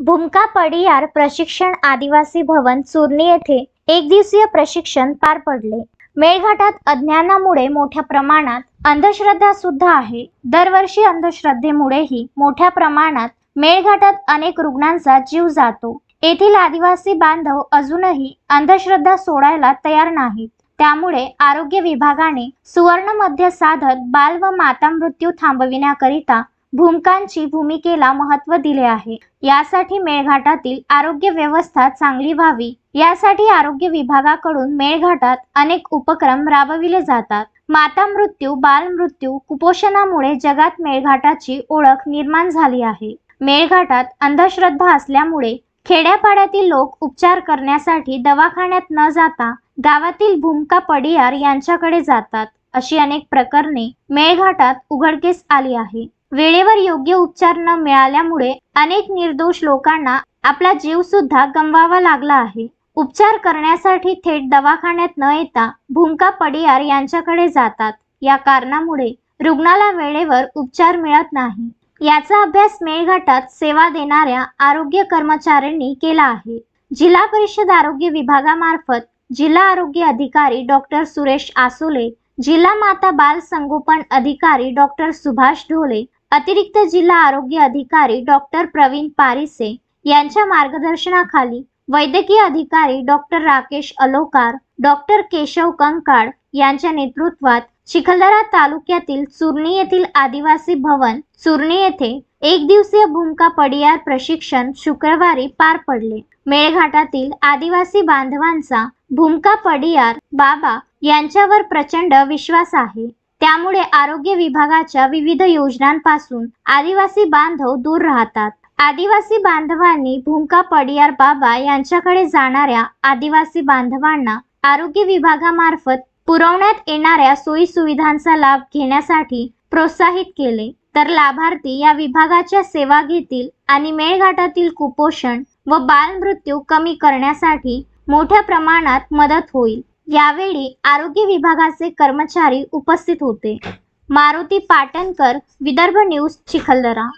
भूमका पडियार प्रशिक्षण आदिवासी भवन चुरणी येथे एक दिवसीय प्रशिक्षण पार पडले. मेळघाटात अज्ञानामुळे मोठ्या प्रमाणात अंधश्रद्धा सुद्धा आहे. दरवर्षी अंधश्रद्धेमुळेही मोठ्या प्रमाणात मेळघाटात अनेक रुग्णांचा जीव जातो. येथील आदिवासी बांधव अजूनही अंधश्रद्धा सोडायला तयार नाहीत. त्यामुळे आरोग्य विभागाने सुवर्ण मध्य साधत बाल व माता मृत्यू थांबविण्याकरिता भूमकांची भूमिकेला महत्त्व दिले आहे. यासाठी मेळघाटातील आरोग्य व्यवस्था चांगली व्हावी यासाठी आरोग्य विभागाकडून मेळघाटात अनेक उपक्रम राबविले जातात. माता मृत्यू बालमृत्यू कुपोषणामुळे जगात मेळघाटाची ओळख निर्माण झाली आहे. मेळघाटात अंधश्रद्धा असल्यामुळे खेड्यापाड्यातील लोक उपचार करण्यासाठी दवाखान्यात न जाता गावातील भूमका पडियार यांच्याकडे जातात अशी अनेक प्रकरणे मेळघाटात उघडकीस आली आहे. वेळेवर योग्य उपचार न मिळाल्यामुळे अनेक निर्दोष लोकांना आपला जीव सुद्धा गमवावा लागला आहे. उपचार करण्यासाठी थेट दवाखान्यात न येता भूमका पडियार यांच्याकडे जातात. या कारणामुळे रुग्णाला वेळेवर उपचार मिळत नाही. याचा अभ्यास मेळघाटात सेवा देणाऱ्या आरोग्य कर्मचाऱ्यांनी केला आहे. जिल्हा परिषद आरोग्य विभागामार्फत जिल्हा आरोग्य अधिकारी डॉक्टर सुरेश आसोले जिल्हा माता बाल संगोपन अधिकारी डॉक्टर सुभाष ढोले अतिरिक्त जिल्हा आरोग्य अधिकारी डॉक्टर प्रवीण पारिसे यांच्या मार्गदर्शनाखाली वैद्यकीय अधिकारी डॉक्टर राकेश अलोकार डॉक्टर केशव कंकाळ यांच्या नेतृत्वात चिखलदरा तालुक्यातील चुरणी येथील आदिवासी भवन चुरणी येथे एक दिवसीय भूमका पडियार प्रशिक्षण शुक्रवारी पार पडले. मेळघाटातील आदिवासी बांधवांचा भूमका पडियार बाबा यांच्यावर प्रचंड विश्वास आहे. त्यामुळे आरोग्य विभागाच्या विविध योजनांपासून आदिवासी बांधव दूर राहतात. आदिवासी बांधवांनी भूमका पडियार बाबा यांच्याकडे जाणाऱ्या आदिवासी बांधवांना आरोग्य विभागामार्फत पुरवण्यात येणाऱ्या सोयी सुविधांचा लाभ घेण्यासाठी प्रोत्साहित केले. तर लाभार्थी या विभागाच्या सेवा घेतील आणि मेळघाटातील कुपोषण व बालमृत्यू कमी करण्यासाठी मोठ्या प्रमाणात मदत होईल. यावेळी आरोग्य विभागाचे कर्मचारी उपस्थित होते. मारुती पाटणकर विदर्भ न्यूज चिखलदरा.